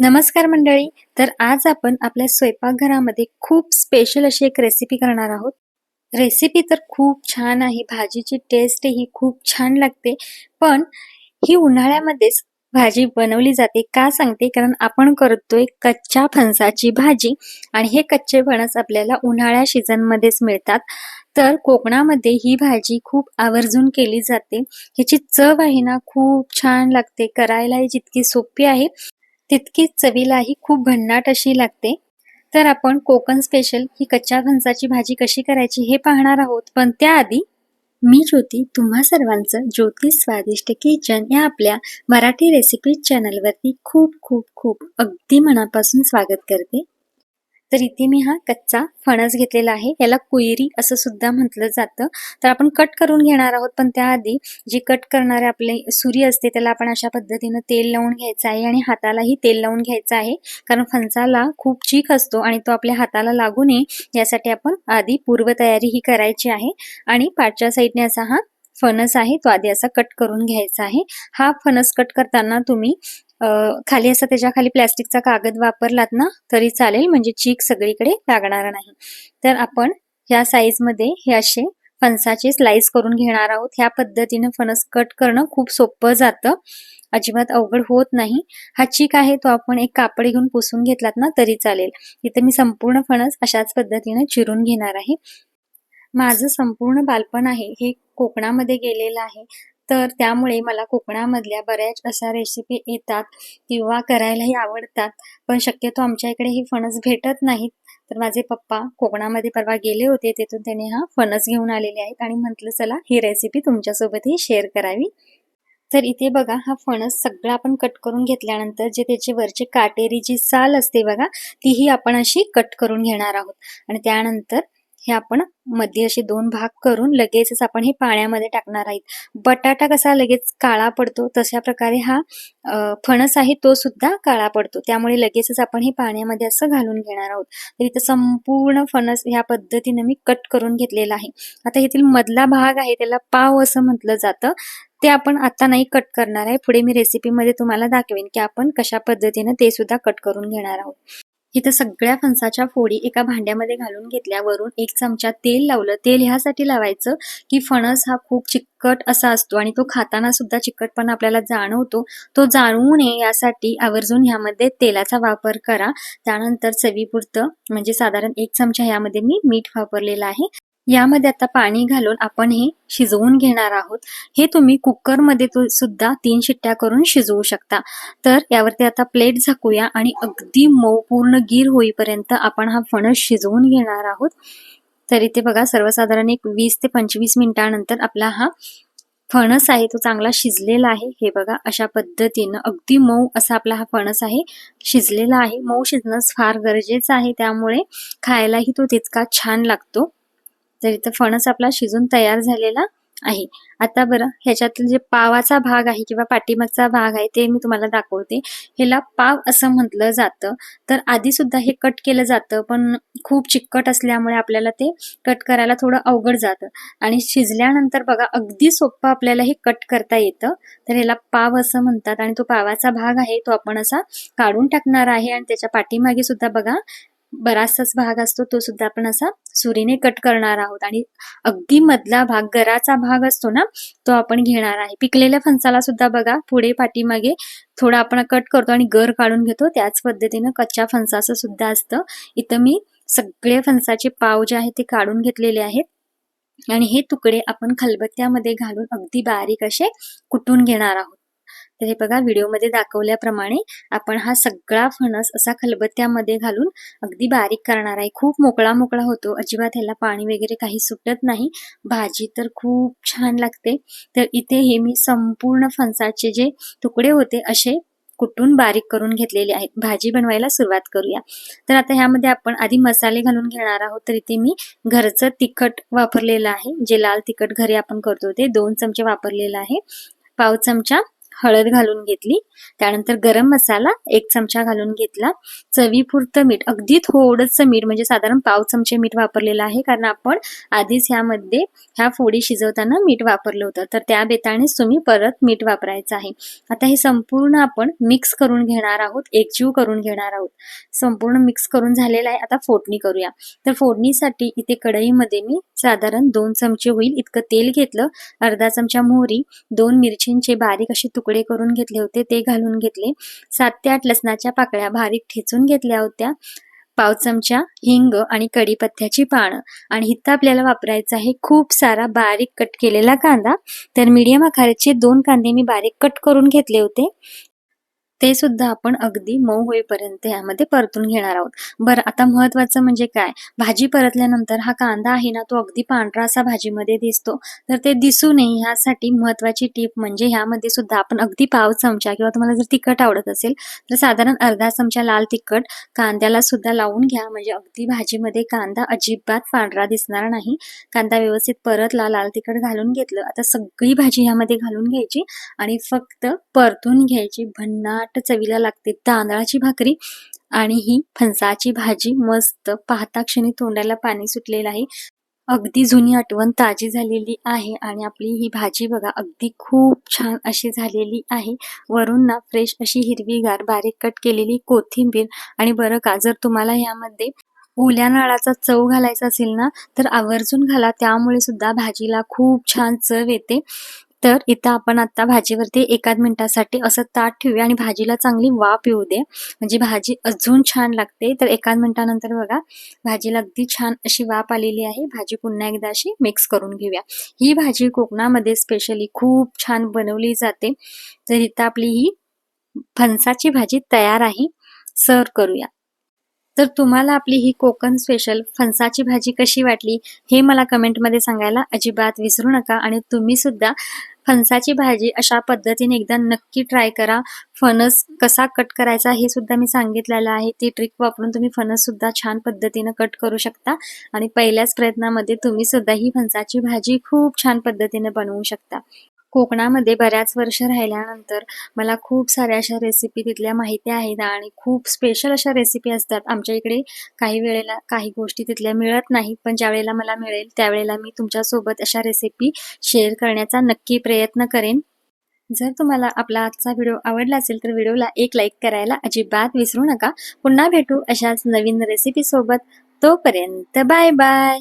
नमस्कार मंडळी. तर आज आपण आपल्या स्वयंपाकघरामध्ये खूप स्पेशल अशी एक रेसिपी करणार आहोत. रेसिपी तर खूप छान आहे. भाजीची टेस्ट ही खूप छान लागते. पण ही उन्हाळ्यामध्येच भाजी बनवली जाते. का सांगते? कारण आपण करतोय कच्च्या फणसाची भाजी आणि हे कच्चे फणस आपल्याला उन्हाळ्या सीझनमध्येच मिळतात. तर कोकणामध्ये ही भाजी खूप आवर्जून केली जाते. ह्याची चव आहे ना खूप छान लागते. करायलाही जितकी सोपी आहे. तितकीच चवीलाही खूप भन्नाट अशी लागते. तर आपण कोकण स्पेशल ही कच्च्या फणसाची भाजी कशी करायची हे पाहणार आहोत. पण त्याआधी मी ज्योती तुम्हा सर्वांचं ज्योती स्वादिष्ट किचन या आपल्या मराठी रेसिपी चॅनलवरती खूप खूप खूप अगदी मनापासून स्वागत करते. तर इथे मी हा कच्चा फणस घेतलेला आहे. याला कुयरी असं सुद्धा म्हटलं जातं. तर आपण कट करून घेणार आहोत पण त्याआधी जी कट करणारे आपले सुरी असते त्याला आपण अशा पद्धतीनं तेल लावून घ्यायचं आहे आणि हातालाही तेल लावून घ्यायचं आहे. कारण फणसाला खूप चीक असतो आणि तो आपल्या हाताला लागू नये यासाठी आपण आधी पूर्वतयारी ही करायची आहे. आणि पाठच्या साईडने असा हा फणस आहे तो आधी असा कट करून घ्यायचा आहे. हा फणस कट करताना तुम्ही खाली असं त्याच्याखाली प्लॅस्टिकचा कागद वापरलात ना तरी चालेल म्हणजे चीक सगळीकडे लागणार नाही. तर आपण ह्या साईजमध्ये हे असे फणसाचे स्लाइस करून घेणार आहोत. ह्या पद्धतीने फणस कट करणं खूप सोपं जातं. अजिबात अवघड होत नाही. हा चीक आहे तो आपण एक कापड घेऊन पुसून घेतलात ना तरी चालेल. इथे मी संपूर्ण फणस अशाच पद्धतीने चिरून घेणार आहे. माझं संपूर्ण बालपण आहे हे कोकणामध्ये गेलेलं आहे. तर त्यामुळे मला कोकणामधल्या बऱ्याच अशा रेसिपी येतात किंवा करायलाही आवडतात. पण शक्यतो आमच्या इकडे हे फणस भेटत नाहीत. तर माझे पप्पा कोकणामध्ये परवा गेले होते तिथून त्याने हा फणस घेऊन आलेले आहेत आणि म्हटलं चला ही रेसिपी तुमच्यासोबतही शेअर करावी. तर इथे बघा हा फणस सगळा आपण कट करून घेतल्यानंतर जे त्याचे वरचे काटेरी जी साल असते बघा तीही आपण अशी कट करून घेणार आहोत. आणि त्यानंतर हे आपण मध्ये असे दोन भाग करून लगेचच आपण हे पाण्यामध्ये टाकणार आहोत. बटाटा कसा लगेच काळा पडतो तशा प्रकारे हा फणस आहे तो सुद्धा काळा पडतो. त्यामुळे लगेचच आपण हे पाण्यामध्ये असं घालून घेणार आहोत. तर इथं संपूर्ण फणस ह्या पद्धतीने मी कट करून घेतलेला आहे. आता येथील मधला भाग आहे त्याला पाव असं म्हटलं जातं. ते आपण आता नाही कट करणार आहे. पुढे मी रेसिपीमध्ये तुम्हाला दाखवेन की आपण कशा पद्धतीने ते सुद्धा कट करून घेणार आहोत. इथं सगळ्या फणसाच्या फोडी एका भांड्यामध्ये घालून घेतल्या वरून एक चमचा तेल लावलं. तेल ह्यासाठी लावायचं की फणस हा खूप चिकट असा असतो आणि तो खाताना सुद्धा चिकटपणा आपल्याला जाणवतो. तो जाणवू नये यासाठी आवर्जून ह्यामध्ये तेलाचा वापर करा. त्यानंतर चवीपुरतं म्हणजे साधारण एक चमचा ह्यामध्ये मी मीठ वापरलेलं आहे. यामध्ये आता पाणी घालून आपण हे शिजवून घेणार आहोत. हे तुम्ही कुकरमध्ये सुद्धा तीन शिट्ट्या करून शिजवू शकता. तर यावरती आता प्लेट झाकूया आणि अगदी मऊ पूर्ण गीर होईपर्यंत आपण हा फणस शिजवून घेणार आहोत. तर इथे बघा सर्वसाधारण एक वीस ते पंचवीस मिनिटानंतर आपला हा फणस आहे तो चांगला शिजलेला आहे. हे बघा अशा पद्धतीनं अगदी मऊ असा आपला हा फणस आहे शिजलेला आहे. मऊ शिजणं फार गरजेचं आहे त्यामुळे खायलाही तो तितका छान लागतो. तर इथं फणस आपला शिजून तयार झालेला आहे. आता बरं ह्याच्यातील जे पावाचा भाग आहे किंवा पाठीमागचा भाग आहे ते मी तुम्हाला दाखवते. ह्याला पाव असं म्हटलं जातं. तर आधी सुद्धा हे कट केलं जातं पण खूप चिकट असल्यामुळे आपल्याला ते कट करायला थोडं अवघड जातं. आणि शिजल्यानंतर बघा अगदी सोपं आपल्याला हे कट करता येतं. तर ह्याला पाव असं म्हणतात आणि तो पावाचा भाग आहे तो आपण असा काढून टाकणार आहे आणि त्याच्या पाठीमागे सुद्धा बघा बराचसाच भाग असतो तो सुद्धा आपण असा सुरीने कट करणार आहोत. आणि अगदी मधला भाग गराचा भाग असतो ना तो आपण घेणार आहे. पिकलेल्या फणसाला सुद्धा बघा पुढे पाठीमागे थोडा आपण कट करतो आणि गर काढून घेतो. त्याच पद्धतीनं कच्च्या फणसाचं सुद्धा असतं. इथं मी सगळे फणसाचे पाव जे आहेत ते काढून घेतलेले आहेत. आणि हे तुकडे आपण खलबत्त्यामध्ये घालून अगदी बारीक असे कुटून घेणार आहोत. तर हे बघा व्हिडिओमध्ये दाखवल्याप्रमाणे आपण हा सगळा फणस असा खलबत्त्यामध्ये घालून अगदी बारीक करणार आहे. खूप मोकळा मोकळा होतो. अजिबात ह्याला पाणी वगैरे काही सुटत नाही. भाजी तर खूप छान लागते. तर इथे हे मी संपूर्ण फणसाचे जे तुकडे होते असे कुटून बारीक करून घेतलेले आहेत. भाजी बनवायला सुरुवात करूया. तर आता ह्यामध्ये आपण आधी मसाले घालून घेणार आहोत. तर इथे मी घरचं तिखट वापरलेलं आहे. जे लाल तिखट घरी आपण करतो ते दोन चमचे वापरलेलं आहे. पाव चमचा हळद घालून घेतली. त्यानंतर गरम मसाला एक चमचा घालून घेतला. चवीपुरतं मीठ अगदी थोडंसं मीठ म्हणजे साधारण पाव चमचे मीठ वापरलेलं आहे. कारण आपण आधीच ह्यामध्ये ह्या फोडी शिजवताना मीठ वापरलं होतं. तर त्या बेतानेच तुम्ही परत मीठ वापरायचं आहे. आता हे संपूर्ण आपण मिक्स करून घेणार आहोत. एकजीव करून घेणार आहोत. संपूर्ण मिक्स करून झालेलं आहे. आता फोडणी करूया. तर फोडणीसाठी इथे कढईमध्ये मी साधारण दोन चमचे होईल. इतकं तेल घेतलं. अर्धा चमचा मोहरी दोन मिरचींचे बारीक असे तुकडे करून घेतले होते ते घालून घेतले. सात ते आठ लसणाच्या पाकळ्या बारीक ठेचून घेतल्या होत्या. पाव चमचा हिंग आणि कढीपत्त्याची पानं. आणि इथं आपल्याला वापरायचं आहे खूप सारा बारीक कट केलेला कांदा. तर मीडियम आकाराचे दोन कांदे मी बारीक कट करून घेतले होते. ते सुद्धा आपण अगदी मऊ होईपर्यंत यामध्ये परतून घेणार आहोत. बरं आता महत्वाचं म्हणजे काय? भाजी परतल्यानंतर हा कांदा आहे ना तो अगदी पांढरा असा भाजीमध्ये दिसतो. तर ते दिसू नये ह्यासाठी महत्वाची टीप म्हणजे ह्यामध्ये सुद्धा आपण अगदी पाव चमचा किंवा तुम्हाला जर तिखट आवडत असेल तर साधारण अर्धा चमचा लाल तिखट कांद्याला सुद्धा लावून घ्या. म्हणजे अगदी भाजीमध्ये कांदा अजिबात पांढरा दिसणार नाही. कांदा व्यवस्थित परतला लाल तिखट घालून घेतलं. आता सगळी भाजी ह्यामध्ये घालून घ्यायची आणि फक्त परतून घ्यायची. भन्नाट चवीला लागते. तांदळाची भाकरी आणि ही फणसाची भाजी मस्त पाहता क्षणी तोंडाला पाणी सुटलेलं आहे. अगदी जुनी आठवण ताजी झालेली आहे आणि आपली ही भाजी बघा अगदी खूप छान अशी झालेली आहे. वरून ना फ्रेश अशी हिरवीगार बारीक कट केलेली कोथिंबीर आणि बरं का जर तुम्हाला यामध्ये ओल्या नाळाचा चव घालायचा असेल ना तर आवर्जून घाला. त्यामुळे सुद्धा भाजीला खूप छान चव येते. तर इथं आपण आता भाजीवरती एकाच मिनिटासाठी असं ताट ठेवूया आणि भाजीला चांगली वाफ येऊ दे. म्हणजे भाजी अजून छान लागते. तर एकाच मिनिटानंतर बघा भाजीला अगदी छान अशी वाफ आलेली आहे. भाजी पुन्हा एकदा अशी मिक्स करून घेऊया. ही भाजी कोकणामध्ये स्पेशली खूप छान बनवली जाते. तर इथं आपली ही फणसाची भाजी तयार आहे. सर्व करूया. तर तुम्हाला आपली ही कोकण स्पेशल फणसाची भाजी कशी वाटली हे मला कमेंटमध्ये सांगायला अजिबात विसरू नका. आणि तुम्ही सुद्धा फणसाची भाजी अशा पद्धतीने एकदा नक्की ट्राय करा. फणस कसा कट करायचा हे सुद्धा मी सांगितलेलं आहे. ती ट्रिक वापरून तुम्ही फणस सुद्धा छान पद्धतीनं कट करू शकता. आणि पहिल्याच प्रयत्नामध्ये तुम्ही सुद्धा ही फणसाची भाजी खूप छान पद्धतीने बनवू शकता. कोकणामध्ये बऱ्याच वर्ष राहिल्यानंतर मला खूप साऱ्या अशा रेसिपी तिथल्या माहिती आहेत आणि खूप स्पेशल अशा रेसिपी असतात. आमच्या इकडे काही वेळेला काही गोष्टी तिथल्या मिळत नाही पण ज्या वेळेला मला मिळेल त्यावेळेला मी तुमच्यासोबत अशा रेसिपी शेअर करण्याचा नक्की प्रयत्न करेन. जर तुम्हाला आपला आजचा व्हिडिओ आवडला असेल तर व्हिडिओला एक लाईक करायला अजिबात विसरू नका. पुन्हा भेटू अशाच नवीन रेसिपीसोबत तोपर्यंत बाय बाय